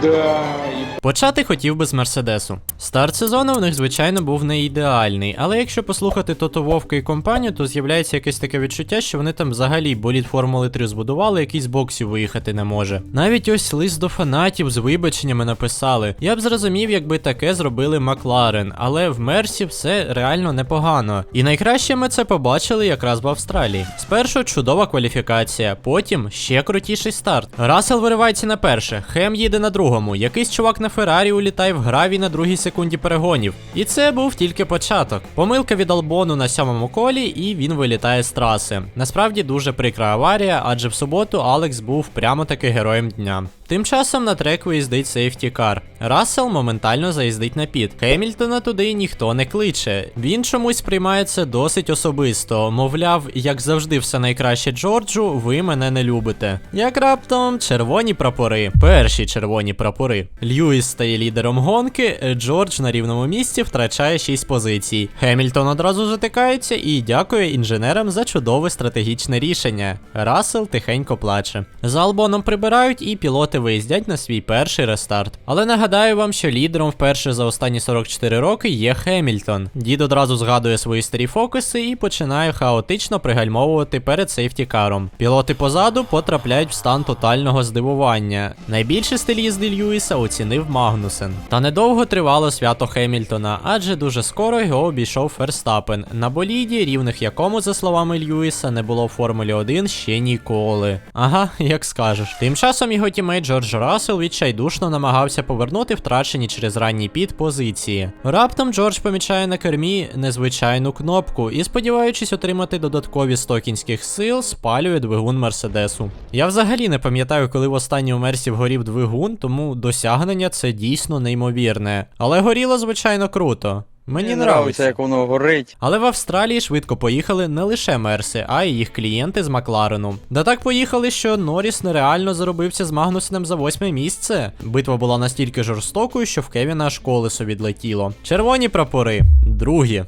Да, Почати хотів би з Мерседесу. Старт сезону в них, звичайно, був не ідеальний, але якщо послухати Тото Вовка і компанію, то з'являється якесь таке відчуття, що вони там взагалі болід Формули 3 збудували, який з боксів виїхати не може. Навіть ось лист до фанатів з вибаченнями написали. Я б зрозумів, якби таке зробили Макларен, але в Мерсі все реально непогано. І найкраще ми це побачили якраз в Австралії. Спершу чудова кваліфікація, потім ще крутіший старт. Рассел виривається на перше, Хем їде на другому. Якийсь чувак на Феррарі улітає в гравій на другій секунді перегонів. І це був тільки початок. Помилка від Албону на сьомому колі, і він вилітає з траси. Насправді дуже прикра аварія, адже в суботу Алекс був прямо таки героєм дня. Тим часом на трек виїздить сейфті кар. Рассел моментально заїздить на піт. Хемільтона туди ніхто не кличе. Він чомусь приймає це досить особисто. Мовляв, як завжди, все найкраще Джорджу, ви мене не любите. Як раптом червоні прапори, перші червоні прапори. Льюіс стає лідером гонки, Джордж на рівному місці втрачає 6 позицій. Хемільтон одразу затикається і дякує інженерам за чудове стратегічне рішення. Рассел тихенько плаче. За Албоном прибирають і пілоти виїздять на свій перший рестарт. Але нагадаю вам, що лідером вперше за останні 44 роки є Хемільтон. Дід одразу згадує свої старі фокуси і починає хаотично пригальмовувати перед сейфтікаром. Пілоти позаду потрапляють в стан тотального здивування. Найбільше стиль їзди Льюіса оцінив Магнусен. Та недовго тривало свято Хемільтона, адже дуже скоро його обійшов Ферстапен на боліді, рівних якому, за словами Льюіса, не було в Формулі 1 ще ніколи. Ага, як скажеш. Тим часом його тімейт Джордж Рассел відчайдушно намагався повернути втрачені через ранній піт позиції. Раптом Джордж помічає на кермі незвичайну кнопку і, сподіваючись отримати додаткові 100 кінських сил, спалює двигун Мерседесу. Я взагалі не пам'ятаю, коли в останній у Мерсі вгорів двигун, тому досягнення це дійсно неймовірне. Але горіло, звичайно, круто. Мені нравиться, як воно горить. Але в Австралії швидко поїхали не лише Мерси, а й їх клієнти з Макларену. Да так поїхали, що Норріс нереально заробився з Магнусеном за восьме місце. Битва була настільки жорстокою, що в Кевіна аж колесо відлетіло. Червоні прапори, другі.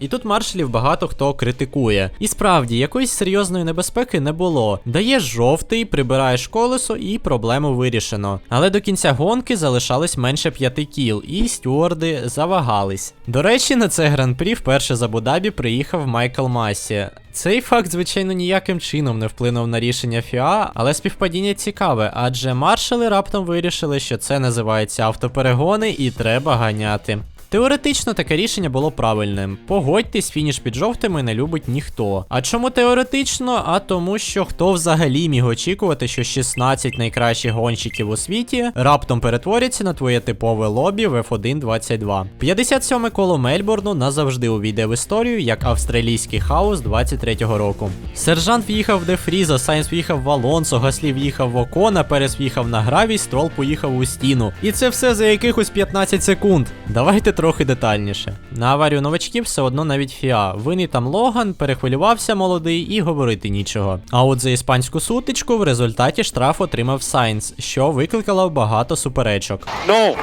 І тут маршалів багато хто критикує. І справді, якоїсь серйозної небезпеки не було. Даєш жовтий, прибираєш колесо і проблему вирішено. Але до кінця гонки залишалось менше п'яти кіл, і стюарди завагались. До речі, на це гран-прі вперше з Абу-Дабі приїхав Майкл Масі. Цей факт, звичайно, ніяким чином не вплинув на рішення ФІА, але співпадіння цікаве, адже маршали раптом вирішили, що це називається автоперегони і треба ганяти. Теоретично таке рішення було правильним. Погодьтесь, фініш під жовтими не любить ніхто. А чому теоретично? А тому, що хто взагалі міг очікувати, що 16 найкращих гонщиків у світі раптом перетворяться на твоє типове лобі в F1 22. 57 коло Мельбурну назавжди увійде в історію як австралійський хаос 23-го року. Сержант в'їхав в Дефріза, Сайнс в'їхав в Алонсо, Гаслі в'їхав в Окона, Перес в'їхав на гравій, Строл поїхав у стіну. І це все за якихось 15 секунд. Давайте трохи детальніше. На аварію новачків все одно навіть фіа. Винний там Логан, перехвилювався молодий і говорити нічого. А от за іспанську сутичку в результаті штраф отримав Сайнс, що викликало багато суперечок. No,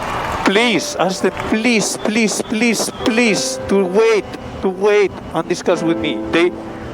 please, them, please, please, please, please, to wait, to wait and discuss with me. They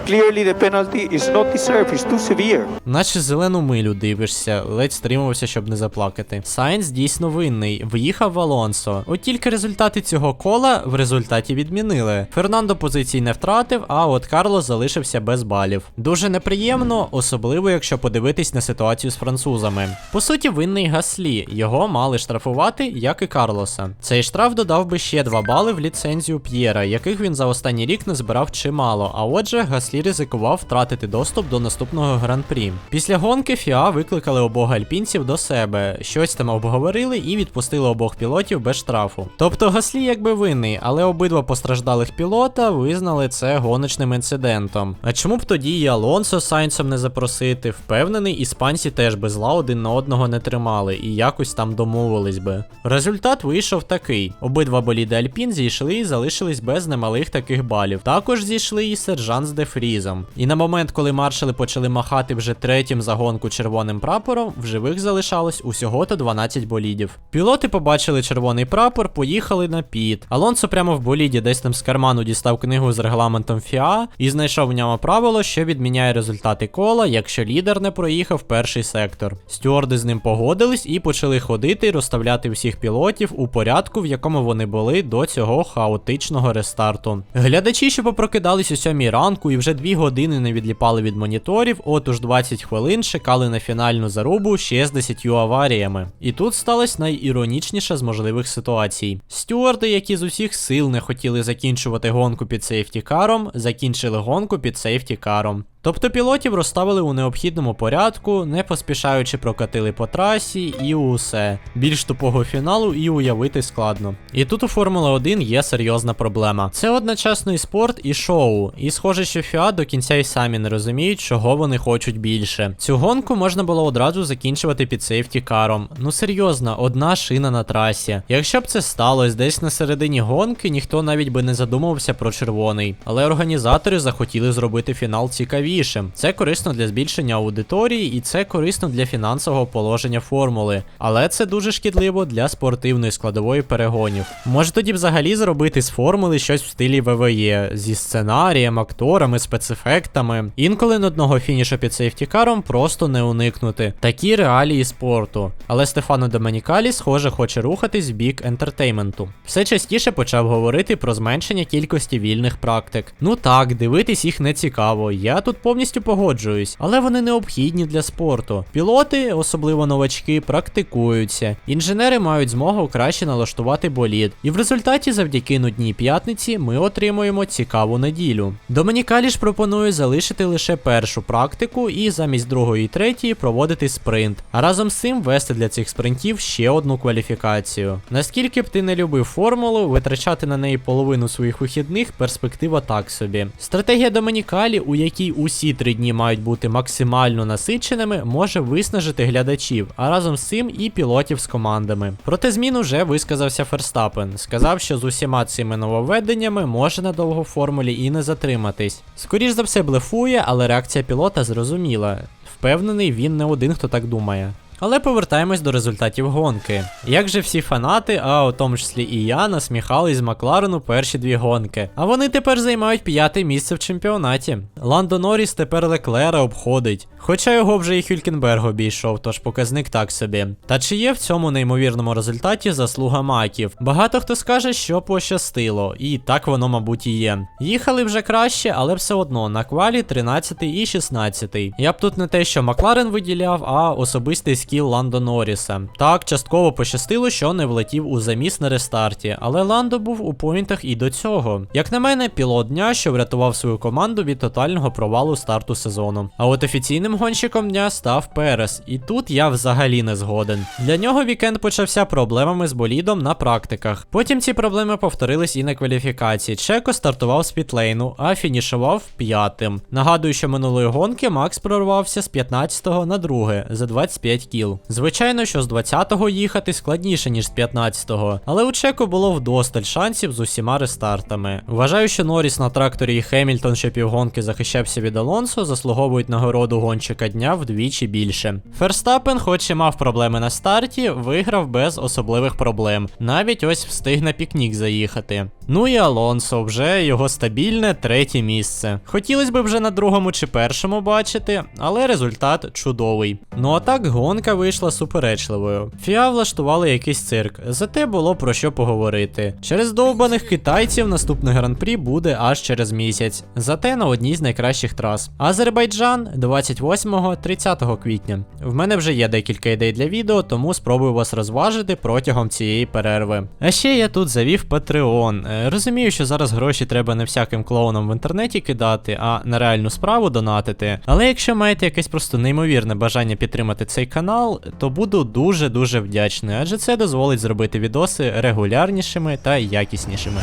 clearly the penalty is not deserved, it's too severe. Наче зелену милю дивишся, ледь стримувався, щоб не заплакати. Сайнс дійсно винний, виїхав Алонсо. От тільки результати цього кола в результаті відмінили. Фернандо позицій не втратив, а от Карлос залишився без балів. Дуже неприємно, особливо якщо подивитись на ситуацію з французами. По суті, винний Гаслі. Його мали штрафувати, як і Карлоса. Цей штраф додав би ще 2 бали в ліцензію П'єра, яких він за останній рік не збирав чимало. А отже, Гаслі ризикував втратити доступ до наступного гран-прі. Після гонки Фіа викликали обох альпінців до себе, щось там обговорили і відпустили обох пілотів без штрафу. Тобто Гаслі якби винний, але обидва постраждалих пілота визнали це гоночним інцидентом. А чому б тоді і Алонсо Сайнсом не запросити? Впевнений, іспанці теж без зла один на одного не тримали і якось там домовились би. Результат вийшов такий: обидва боліди Альпін зійшли і залишились без немалих таких балів. Також зійшли і сержант з Дефрі. Залізом. І на момент, коли маршали почали махати вже третім загонку червоним прапором, в живих залишалось усього то 12 болідів. Пілоти побачили червоний прапор, поїхали на піт. Алонсо прямо в боліді десь там з карману дістав книгу з регламентом ФІА і знайшов в ньому правило, що відміняє результати кола, якщо лідер не проїхав перший сектор. Стюарди з ним погодились і почали ходити і розставляти всіх пілотів у порядку, в якому вони були до цього хаотичного рестарту. Глядачі, що попрокидались о 7 ранку і вже 2 години не відліпали від моніторів, отож 20 хвилин чекали на фінальну зарубу ще з 10 аваріями. І тут сталася найіронічніша з можливих ситуацій. Стюарди, які з усіх сил не хотіли закінчувати гонку під сейфтікаром, закінчили гонку під сейфтікаром. Тобто пілотів розставили у необхідному порядку, не поспішаючи прокатили по трасі і усе. Більш тупого фіналу і уявити складно. І тут у Формула 1 є серйозна проблема. Це одночасно і спорт, і шоу. І схоже, що ФІА до кінця й самі не розуміють, чого вони хочуть більше. Цю гонку можна було одразу закінчувати під сейфті каром. Ну серйозно, одна шина на трасі. Якщо б це сталося десь на середині гонки, ніхто навіть би не задумався про червоний. Але організатори захотіли зробити фінал цікавішим. Це корисно для збільшення аудиторії і це корисно для фінансового положення формули. Але це дуже шкідливо для спортивної складової перегонів. Може тоді взагалі зробити з формули щось в стилі ВВЕ зі сценарієм, акторами, спецефектами. Інколи на одного фінішу під сейфтікаром просто не уникнути. Такі реалії спорту. Але Стефано Доманікалі, схоже, хоче рухатись в бік ентертейменту. Все частіше почав говорити про зменшення кількості вільних практик. Ну так, дивитись їх не цікаво. Я тут повністю погоджуюсь, але вони необхідні для спорту. Пілоти, особливо новачки, практикуються. Інженери мають змогу краще налаштувати болід. І в результаті, завдяки нудній п'ятниці, ми отримуємо цікаву неділю. Домінікалі ж пропонує залишити лише першу практику і замість другої і третьої проводити спринт, а разом з цим вести для цих спринтів ще одну кваліфікацію. Наскільки б ти не любив формулу, витрачати на неї половину своїх вихідних перспектива так собі. Стратегія Домінікалі, у якій усі три дні мають бути максимально насиченими, може виснажити глядачів, а разом з цим і пілотів з командами. Проте змін уже висказався Ферстапен. Сказав, що з усіма цими нововведеннями може на довго в формулі і не затриматись. Скоріш за все блефує, але реакція пілота зрозуміла. Впевнений, він не один, хто так думає. Але повертаємось до результатів гонки. Як же всі фанати, а у тому числі і я, насміхались з Макларену перші дві гонки. А вони тепер займають п'яте місце в чемпіонаті. Ландо Норріс тепер Леклера обходить. Хоча його вже і Хюлькенберг обійшов, тож показник так собі. Та чи є в цьому неймовірному результаті заслуга маків? Багато хто скаже, що пощастило, і так воно, мабуть, і є. Їхали вже краще, але все одно на квалі 13 і 16. Я б тут не те, що Макларен виділяв, а особистий скіл Ландо Норріса. Так, частково пощастило, що не влетів у заміс на рестарті, але Ландо був у поінтах і до цього. Як на мене, пілот дня, що врятував свою команду від тотального провалу старту сезону. А от офіційним гонщиком дня став Перес, і тут я взагалі не згоден. Для нього вікенд почався проблемами з болідом на практиках. Потім ці проблеми повторились і на кваліфікації. Чеко стартував з пітлейну, а фінішував п'ятим. Нагадую, що минулої гонки Макс прорвався з 15 на 2 за 25 кіл. Звичайно, що з 20-го їхати складніше, ніж з 15-го, але у Чеко було вдосталь шансів з усіма рестартами. Вважаю, що Норріс на тракторі і Хемільтон, що півгонки захищався від Алонсо, заслуговують нагороду гонщика дня вдвічі більше. Ферстапен, хоч і мав проблеми на старті, виграв без особливих проблем. Навіть ось встиг на пікнік заїхати. Ну і Алонсо вже його стабільне третє місце. Хотілося б вже на другому чи першому бачити, але результат чудовий. Ну а так гонка вийшла суперечливою. Фіа влаштували якийсь цирк, зате було про що поговорити. Через довбаних китайців наступний гран-прі буде аж через місяць, зате на одній з найкращих трас. Азербайджан 28-30 квітня. В мене вже є декілька ідей для відео, тому спробую вас розважити протягом цієї перерви. А ще я тут завів Patreon. Е, Розумію, що зараз гроші треба не всяким клоунам в інтернеті кидати, а на реальну справу донатити. Але якщо маєте якесь просто неймовірне бажання підтримати цей канал, то буду дуже-дуже вдячний, адже це дозволить зробити відоси регулярнішими та якіснішими.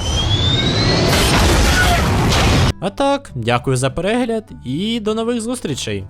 А так, дякую за перегляд і до нових зустрічей!